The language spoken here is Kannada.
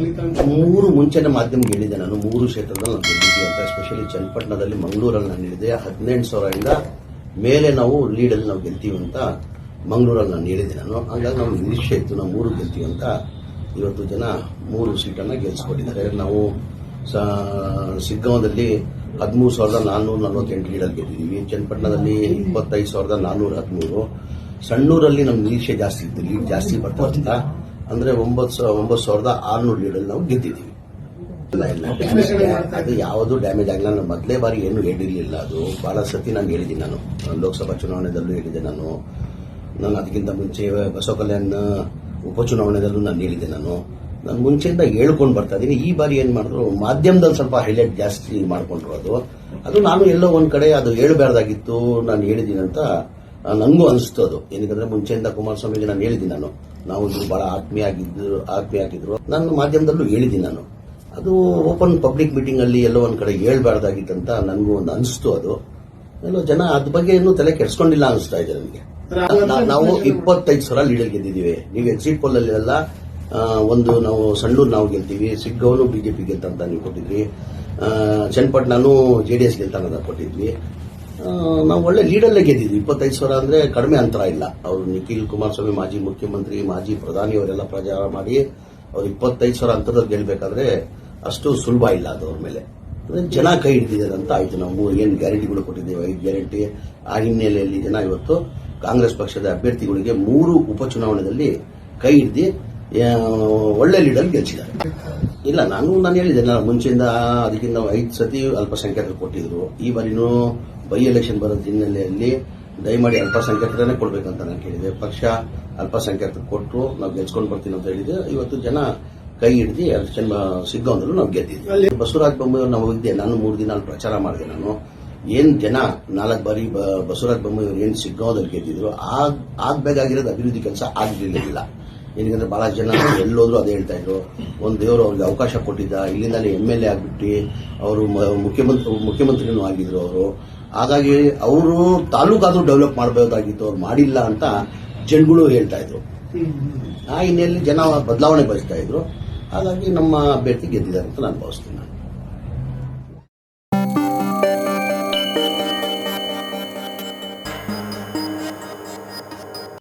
ಫಲಿತಾಂಶ ಮೂರು ಮುಂಚೆನೆ ಮಾಧ್ಯಮಕ್ಕೆ ಹೇಳಿದೆ ನಾನು, ಮೂರು ಕ್ಷೇತ್ರದಲ್ಲಿ ನಾನು ಗೆದ್ದಿದ್ದೀವಿ ಅಂತ ಎಸ್ಪೆಷಲಿ ಚನ್ನಪಟ್ಟಣದಲ್ಲಿ ಮಂಗಳೂರಲ್ಲಿ ನಾನು ಹೇಳಿದೆ ಹದಿನೆಂಟು ಸಾವಿರದಿಂದ ಮೇಲೆ ನಾವು ಲೀಡಲ್ಲಿ ನಾವು ಗೆಲ್ತೀವಿ ಅಂತ ಮಂಗಳೂರಲ್ಲಿ ನಾನು ಹೇಳಿದೆ ನಾನು. ಹಾಗಾಗಿ ನಾವು ನಿರೀಕ್ಷೆ ಇತ್ತು ನಾವು ಮೂರು ಗೆಲ್ತೀವಿ ಅಂತ ಇವತ್ತು ಜನ ಮೂರು ಸೀಟನ್ನು ಗೆಲ್ಲಿಸ್ಕೊಟ್ಟಿದ್ದಾರೆ ನಾವು ಸಿಗ್ಗಾಂವದಲ್ಲಿ ಹದಿಮೂರು ಸಾವಿರದ ನಾನ್ನೂರ ನಲವತ್ತೆಂಟು ಲೀಡಲ್ಲಿ ಗೆದ್ದಿದ್ದೀವಿ. ಚನ್ನಪಟ್ಟಣದಲ್ಲಿ ಇಪ್ಪತ್ತೈದು ಸಾವಿರದ ನಾನ್ನೂರ ಹದಿಮೂರು. ಸಣ್ಣೂರಲ್ಲಿ ನಮ್ಮ ನಿರೀಕ್ಷೆ ಜಾಸ್ತಿ ಇತ್ತು ಲೀಡ್ ಜಾಸ್ತಿ ಬರ್ತಾ ಅಂದ್ರೆ ಒಂಬತ್ತು ಒಂಬತ್ತು ಸಾವಿರದ ಆರ್ನೂರು ಲೀಡಲ್ಲಿ ನಾವು ಗೆದ್ದಿದ್ದೀವಿ. ಅದು ಯಾವುದು ಡ್ಯಾಮೇಜ್ ಆಗಲ್ಲ ನಾನು ಮೊದಲೇ ಬಾರಿ ಏನು ಹೇಳಿರಲಿಲ್ಲ ಅದು. ಬಹಳ ಸತಿ ನಾನು ಹೇಳಿದ್ದೀನಿ ನಾನು. ಲೋಕಸಭಾ ಚುನಾವಣೆದಲ್ಲೂ ಹೇಳಿದೆ ನಾನು. ನಾನು ಅದಕ್ಕಿಂತ ಮುಂಚೆ ಬಸವ ಕಲ್ಯಾಣ ಉಪಚುನಾವಣೆದಲ್ಲೂ ನಾನು ಹೇಳಿದೆ ನಾನು. ನಾನು ಮುಂಚೆಯಿಂದ ಹೇಳ್ಕೊಂಡು ಬರ್ತಾ ಇದ್ದೀನಿ. ಈ ಬಾರಿ ಏನು ಮಾಡಿದ್ರು, ಮಾಧ್ಯಮದಲ್ಲಿ ಸ್ವಲ್ಪ ಹೈಲೈಟ್ ಜಾಸ್ತಿ ಮಾಡಿಕೊಂಡ್ರು ಅದು. ಅದು ನಾನು ಎಲ್ಲೋ ಒಂದು ಕಡೆ ಅದು ಹೇಳಬಾರ್ದಾಗಿತ್ತು. ನಾನು ಹೇಳಿದ್ದೀನಿ ಅಂತ ನನಗೂ ಅನಿಸ್ತು ಅದು. ಏನಕ್ಕಂದ್ರೆ ಮುಂಚೆಯಿಂದ ಕುಮಾರಸ್ವಾಮಿಗೆ ನಾನು ಹೇಳಿದ್ದೀನಿ ನಾನು. ನಾವು ಬಹಳ ಆತ್ಮೀಯ ಆಗಿದ್ರು ಆತ್ಮೀಯ ಆಗಿದ್ರು. ನನ್ನ ಮಾಧ್ಯಮದಲ್ಲೂ ಹೇಳಿದ್ದೀನಿ ನಾನು. ಅದು ಓಪನ್ ಪಬ್ಲಿಕ್ ಮೀಟಿಂಗ್ ಅಲ್ಲಿ ಎಲ್ಲೋ ಒಂದ್ ಕಡೆ ಹೇಳ್ಬಾರ್ದಾಗಿತ್ತಂತ ನನಗೂ ಒಂದು ಅನಿಸ್ತು ಅದು. ಎಲ್ಲೋ ಜನ ಅದ್ ಬಗ್ಗೆ ಇನ್ನೂ ತಲೆ ಕೆಡ್ಸ್ಕೊಂಡಿಲ್ಲ ಅನಿಸ್ತಾ ಇದೆ ನನಗೆ. ನಾವು ಇಪ್ಪತ್ತೈದು ಸಲ ಲೀಡರ್ ಗೆದ್ದಿದ್ದೀವಿ. ನೀವು ಎಕ್ಸಿಟ್ ಪೋಲ್ ಅಲ್ಲಿ ಎಲ್ಲ ಒಂದು ನಾವು ಸಣ್ಣೂರು ನಾವು ಗೆಲ್ತೀವಿ ಸಿಗ್ಗವನು ಬಿಜೆಪಿ ಗೆಲ್ತಂತ ನೀವು ಕೊಟ್ಟಿದ್ವಿ ಚನ್ನಪಟ್ಟಣನು ಜೆ ಡಿ ಎಸ್ ಗೆಲ್ತಾನಂತ ಕೊಟ್ಟಿದ್ವಿ. ನಾವು ಒಳ್ಳೆ ಲೀಡಲ್ಲೇ ಗೆದ್ದಿದ್ವಿ. ಇಪ್ಪತ್ತೈದು ಸಾವಿರ ಅಂದ್ರೆ ಕಡಿಮೆ ಅಂತರ ಇಲ್ಲ. ಅವರು ನಿಖಿಲ್ ಕುಮಾರಸ್ವಾಮಿ, ಮಾಜಿ ಮುಖ್ಯಮಂತ್ರಿ, ಮಾಜಿ ಪ್ರಧಾನಿ ಅವರೆಲ್ಲ ಪ್ರಚಾರ ಮಾಡಿ ಅವ್ರು ಇಪ್ಪತ್ತೈದು ಸಾವಿರ ಅಂತರದಲ್ಲಿ ಗೆಲ್ಬೇಕಾದ್ರೆ ಅಷ್ಟು ಸುಲಭ ಇಲ್ಲ ಅದು ಅವ್ರ ಮೇಲೆ. ಜನ ಕೈ ಹಿಡಿದಿದ್ದಾರೆ ಅಂತ ಆಯ್ತು. ನಾವು ಏನು ಗ್ಯಾರಂಟಿಗಳು ಕೊಟ್ಟಿದ್ದೇವೆ? ಐದು ಗ್ಯಾರಂಟಿ. ಆ ಹಿನ್ನೆಲೆಯಲ್ಲಿ ಜನ ಇವತ್ತು ಕಾಂಗ್ರೆಸ್ ಪಕ್ಷದ ಅಭ್ಯರ್ಥಿಗಳಿಗೆ ಮೂರು ಉಪಚುನಾವಣೆಯಲ್ಲಿ ಕೈ ಹಿಡಿದು ಒಳ್ಳೆ ಲೀಡರ್ ಗೆಲ್ಸಿದ್ದಾರೆ. ಇಲ್ಲ, ನಾನು ನಾನು ಹೇಳಿದೆ ನಾನು ಮುಂಚೆಯಿಂದ ಅದಕ್ಕಿಂತ ಐದು ಸತಿ ಅಲ್ಪಸಂಖ್ಯಾತರು ಕೊಟ್ಟಿದ್ರು. ಈ ಬಾರಿನೂ ಬೈ ಎಲೆಕ್ಷನ್ ಬರೋದ್ರ ಹಿನ್ನೆಲೆಯಲ್ಲಿ ದಯಮಾಡಿ ಅಲ್ಪಸಂಖ್ಯಾತರನ್ನೇ ಕೊಡಬೇಕಂತ ನಾನು ಕೇಳಿದೆ. ಪಕ್ಷ ಅಲ್ಪಸಂಖ್ಯಾತ ಕೊಟ್ಟರು ನಾವು ಗೆಲ್ಸ್ಕೊಂಡು ಬರ್ತೀನಿ ಅಂತ ಹೇಳಿದೆ. ಇವತ್ತು ಜನ ಕೈ ಹಿಡಿದು ಎಲೆಕ್ಷನ್ ಸಿಗೋ ಅಂದ್ರೂ ನಾವು ಗೆದ್ದಿದ್ವಿ ಬಸವರಾಜ ಬೊಮ್ಮಾಯಿ ನಾವು ಹೋಗಿದ್ದೆ ನಾನು ಮೂರು ದಿನ ಅಲ್ಲಿ ಪ್ರಚಾರ ಮಾಡಿದೆ ನಾನು. ಏನ್ ಜನ ನಾಲ್ಕು ಬಾರಿ ಬಸವರಾಜ ಬೊಮ್ಮಾಯಿ ಅವರು ಏನ್ ಸಿಗ್ಗಾಂವದಲ್ಲಿ ಗೆದ್ದಿದ್ರು ಆಗ ಆಗ್ಬೇಕಾಗಿರೋದು ಅಭಿವೃದ್ಧಿ ಕೆಲಸ ಆಗಲಿಲ್ಲ. ಏನಂದ್ರೆ ಬಹಳ ಜನ ಎಲ್ಲೋದ್ರು ಅದೇ ಹೇಳ್ತಾ ಇದ್ರು. ಒಂದು ದೇವರು ಅವ್ರಿಗೆ ಅವಕಾಶ ಕೊಟ್ಟಿದ್ದ ಇಲ್ಲಿಂದಲೇ ಎಂ ಎಲ್ ಎ ಆಗ್ಬಿಟ್ಟು ಅವರು ಮುಖ್ಯಮಂತ್ರಿ ಮುಖ್ಯಮಂತ್ರಿನೂ ಆಗಿದ್ರು ಅವರು. ಹಾಗಾಗಿ ಅವರು ತಾಲೂಕಾದ್ರೂ ಡೆವಲಪ್ ಮಾಡಬಹುದಾಗಿತ್ತು ಅವ್ರು ಮಾಡಿಲ್ಲ ಅಂತ ಜನಗಳು ಹೇಳ್ತಾ ಇದ್ರು. ಆ ಹಿನ್ನೆಲೆಯಲ್ಲಿ ಜನ ಬದಲಾವಣೆ ಬಯಸ್ತಾ ಇದ್ರು. ಹಾಗಾಗಿ ನಮ್ಮ ಅಭ್ಯರ್ಥಿ ಗೆದ್ದಿದ್ದಾರೆ ಅಂತ ನಾನು ಭಾವಿಸ್ತೀನಿ